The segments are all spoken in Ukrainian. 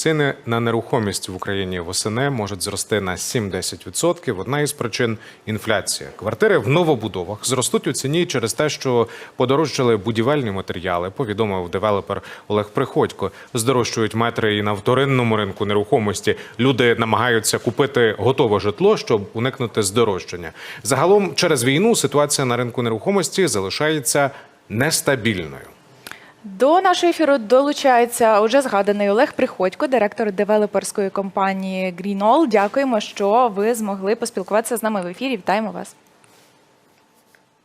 Ціни на нерухомість в Україні восени можуть зрости на 7-10%. Одна із причин інфляція. Квартири в новобудовах зростуть у ціні через те, що подорожчали будівельні матеріали. Повідомив девелопер Олег Приходько. Здорожчують метри і на вторинному ринку нерухомості. Люди намагаються купити готове житло, щоб уникнути здорожчання. Загалом через війну ситуація на ринку нерухомості залишається нестабільною. До нашого ефіру долучається уже згаданий Олег Приходько, директор девелоперської компанії Greenall. Дякуємо, що ви змогли поспілкуватися з нами в ефірі. Вітаємо вас.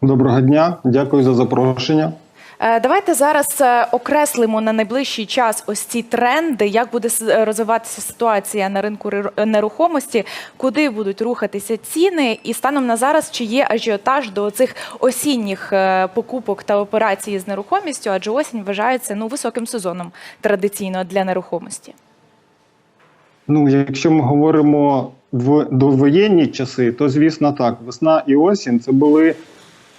Доброго дня, дякую за запрошення. Е, Давайте зараз е, окреслимо на найближчий час ось ці тренди, як буде розвиватися ситуація на ринку нерухомості, куди будуть рухатися ціни, і станом на зараз чи є ажіотаж до цих осінніх е, покупок та операцій з нерухомістю, адже осінь вважається ну високим сезоном традиційно для нерухомості. Ну, якщо ми говоримо в довоєнні часи, то звісно так, весна і осінь це були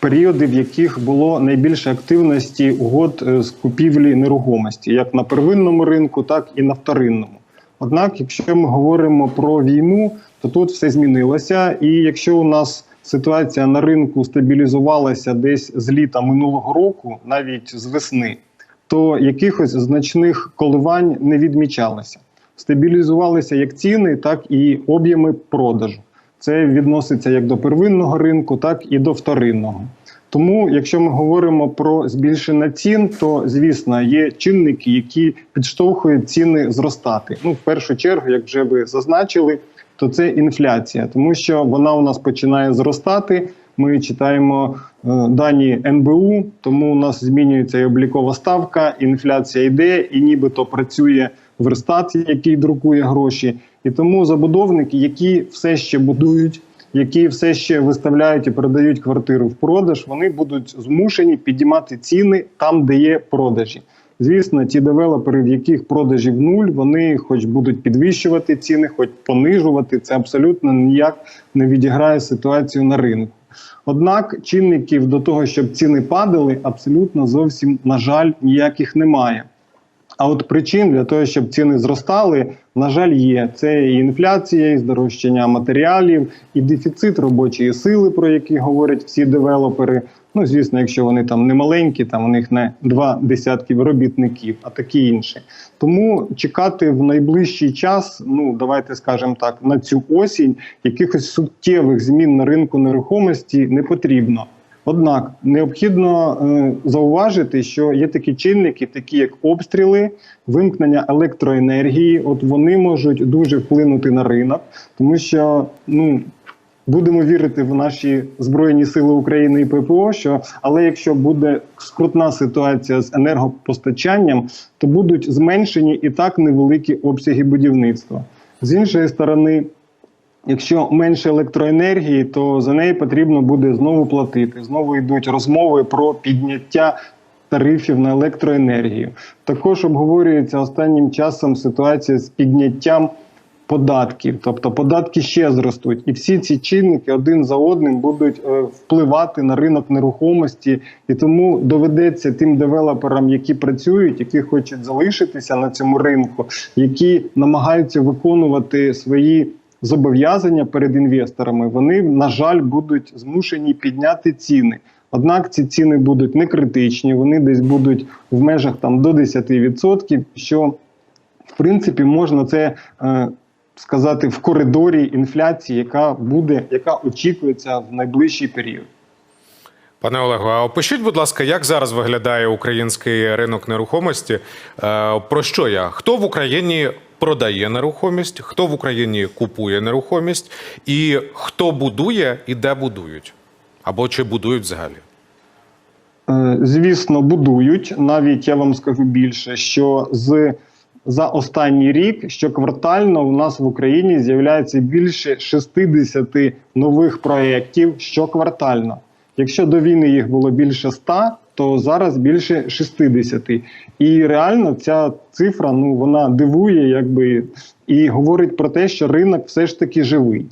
періоди, в яких було найбільше активності угод е, з купівлі нерухомості, як на первинному ринку, так і на вторинному. Однак, якщо ми говоримо про війну, то тут все змінилося. І якщо у нас ситуація на ринку стабілізувалася десь з літа минулого року, навіть з весни, то якихось значних коливань не відмічалося. Стабілізувалися як ціни, так і об'єми продажу. Це відноситься як до первинного ринку, так і до вторинного. Тому, якщо ми говоримо про збільшення цін, то звісно є чинники, які підштовхують ціни зростати. Ну, в першу чергу, як вже ви зазначили, то це інфляція, тому що вона у нас починає зростати. Ми читаємо е, дані НБУ, тому у нас змінюється і облікова ставка, інфляція йде, і нібито працює верстат, який друкує гроші. І тому забудовники, які все ще будують, які все ще виставляють і продають квартиру в продаж, вони будуть змушені підіймати ціни там, де є продажі. Звісно, ті девелопери, в яких продажів нуль, вони хоч будуть підвищувати ціни, хоч понижувати. Це абсолютно ніяк не відіграє ситуацію на ринку. Однак чинників до того, щоб ціни падали, абсолютно зовсім на жаль ніяких немає. А от причин для того, щоб ціни зростали, на жаль, є це і інфляція, і здорожчання матеріалів, і дефіцит робочої сили, про які говорять всі девелопери. Ну, звісно, якщо вони там не маленькі, там у них не два десятки робітників, а такі інші. Тому чекати в найближчий час, ну давайте скажемо так, на цю осінь якихось суттєвих змін на ринку нерухомості не потрібно. Однак необхідно е, зауважити, що є такі чинники, такі як обстріли, вимкнення електроенергії. От вони можуть дуже вплинути на ринок, тому що ну. Будемо вірити в наші збройні сили України і ППО. Що але якщо буде скрутна ситуація з енергопостачанням, то будуть зменшені і так невеликі обсяги будівництва. З іншої сторони, Якщо менше електроенергії, то за неї потрібно буде знову платити. Знову йдуть розмови про підняття тарифів на електроенергію. Також обговорюється останнім часом ситуація з підняттям податків, тобто податки ще зростуть, і всі ці чинники один за одним будуть е, впливати на ринок нерухомості, і тому доведеться тим девелоперам, які працюють, які хочуть залишитися на цьому ринку, які намагаються виконувати свої зобов'язання перед інвесторами, вони на жаль будуть змушені підняти ціни. Однак ці ціни будуть не критичні, вони десь будуть в межах там до 10%, що в принципі можна це е, сказати в коридорі інфляції, яка буде, яка очікується в найближчий період. Пане Олегу, а опишіть, будь ласка, як зараз виглядає український ринок нерухомості? Е, Про що я? Хто в Україні продає нерухомість, хто в Україні купує нерухомість, і хто будує і де будують? Або чи будують взагалі? Е, Звісно, будують. Навіть я вам скажу більше, що з за останній рік щоквартально у нас в Україні з'являється більше 60 нових проєктів щоквартально. Якщо до війни їх було більше 100, то зараз більше 60. І реально ця цифра ну вона дивує, якби і говорить про те, що ринок все ж таки живий.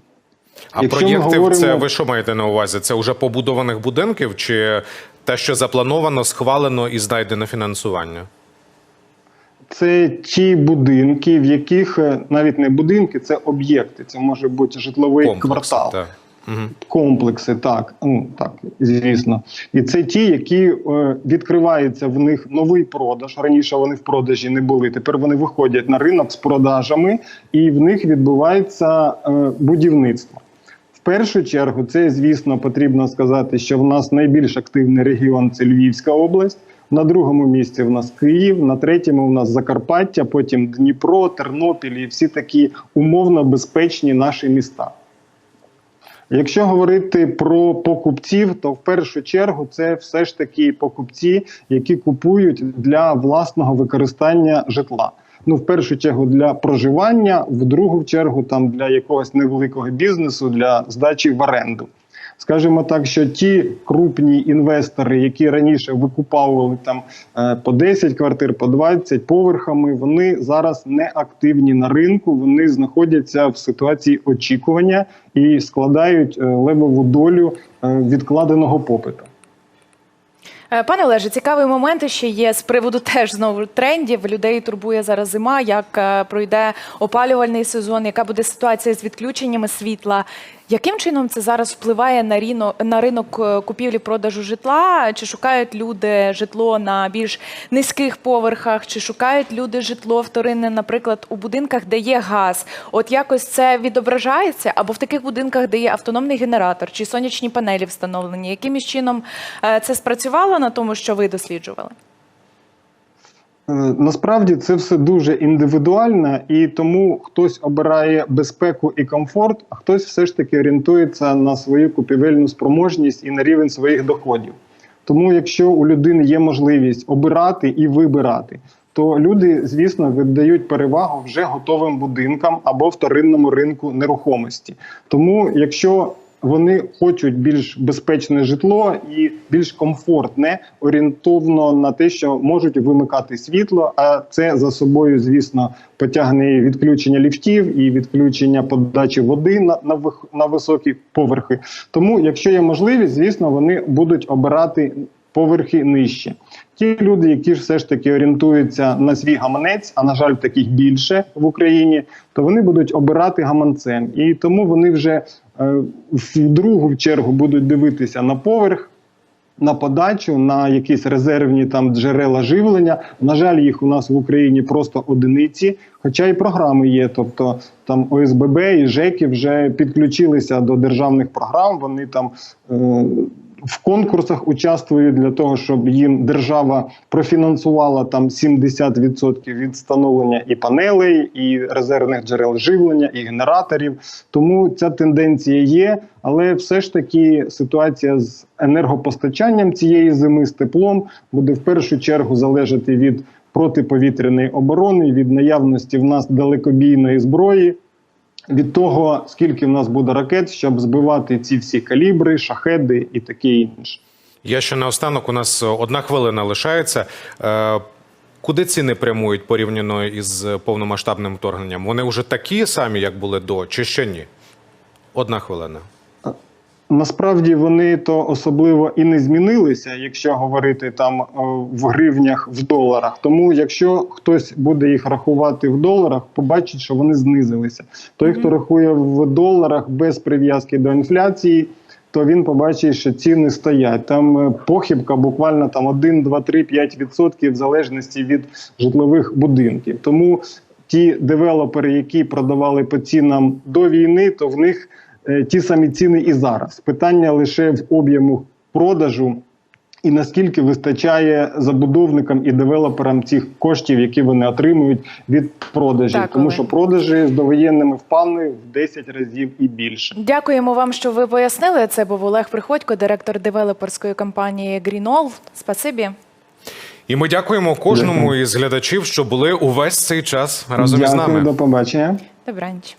А Якщо проєкти говоримо- це ви що маєте на увазі? Це вже побудованих будинків, чи те, що заплановано, схвалено і знайдено фінансування? це ті будинки, в яких е, навіть не будинки, це об'єкти. Це може бути житловий Комплекси, квартал. так. Мгм. Комплекси, так, ну так, звісно. І це ті, які е, відкривається в них новий продаж. Раніше вони в продажі не були. Тепер вони виходять на ринок з продажами, і в них відбувається е, будівництво. В першу чергу, це звісно потрібно сказати, що в нас найбільш активний регіон це Львівська область. На другому місці в нас Київ, на третьому в нас Закарпаття, потім Дніпро, Тернопіль і всі такі умовно безпечні наші міста. Якщо говорити про покупців, то в першу чергу це все ж таки покупці, які купують для власного використання житла. Ну, в першу чергу для проживання, в другу чергу там для якогось невеликого бізнесу, для здачі в оренду. Скажімо так, що ті крупні інвестори, які раніше викуповували там е, по 10 квартир, по 20 поверхами, вони зараз не активні на ринку. Вони знаходяться в ситуації очікування і складають е, левову долю е, відкладеного попиту. Пане Олеже, цікавий момент ще є з приводу теж знову трендів. Людей турбує зараз зима, як пройде опалювальний сезон, яка буде ситуація з відключеннями світла. Яким чином це зараз впливає на ринок, на ринок е, купівлі-продажу житла? Чи шукають люди житло на більш низьких поверхах, чи шукають люди житло вторинне, наприклад, у будинках, де є газ? От якось це відображається, або в таких будинках, де є автономний генератор чи сонячні панелі встановлені? Якимось чином е, це спрацювало на тому, що ви досліджували? Е, Насправді це все дуже індивідуально, і тому хтось обирає безпеку і комфорт, а хтось все ж таки орієнтується на свою купівельну спроможність і на рівень своїх доходів. Тому, якщо у людини є можливість обирати і вибирати, то люди, звісно, віддають перевагу вже готовим будинкам або вторинному ринку нерухомості. Тому, якщо вони хочуть більш безпечне житло і більш комфортне, орієнтовно на те, що можуть вимикати світло. А це за собою, звісно, потягне відключення ліфтів і відключення подачі води на, на, на високі поверхи. Тому, якщо є можливість, звісно, вони будуть обирати поверхи нижче. Ті люди, які ж все ж таки орієнтуються на свій гаманець, а на жаль, таких більше в Україні, то вони будуть обирати гаманцем, і тому вони вже в другу чергу будуть дивитися на поверх. На подачу, на якісь резервні там джерела живлення. На жаль, їх у нас в Україні просто одиниці, хоча і програми є. Тобто там ОСББ і ЖЕКи вже підключилися до державних програм. Вони там е, в конкурсах участвують для того, щоб їм держава профінансувала там 70% від встановлення і панелей, і резервних джерел живлення, і генераторів. Тому ця тенденція є, але все ж таки ситуація з енергопостачанням цієї зими з теплом буде в першу чергу залежати від протиповітряної оборони, від наявності в нас далекобійної зброї від того, скільки в нас буде ракет, щоб збивати ці всі калібри, шахеди і таке інше. Я ще наостанок, у нас одна хвилина лишається. Е, Куди ціни прямують порівняно із повномасштабним вторгненням? Вони вже такі самі, як були до, чи ще ні? Одна хвилина. Насправді вони то особливо і не змінилися, якщо говорити там е, в гривнях в доларах. Тому якщо хтось буде їх рахувати в доларах, побачить, що вони знизилися. Той, хто рахує в доларах без прив'язки до інфляції, то він побачить, що ціни стоять. Там е, похибка буквально там 1, 2, 3, 5 відсотків в залежності від житлових будинків. Тому ті девелопери, які продавали по цінам до війни, то в них ті самі ціни і зараз. Питання лише в об'єму продажу. І наскільки вистачає забудовникам і девелоперам цих коштів, які вони отримують від продажів, Так, тому що продажі з довоєнними впали в 10 разів і більше. Дякуємо вам, що ви пояснили. Це був Олег Приходько, директор девелоперської компанії Greenall. Спасибі. І ми дякуємо кожному із глядачів, що були увесь цей час разом із Дякую, нами. до побачення. Добраніч.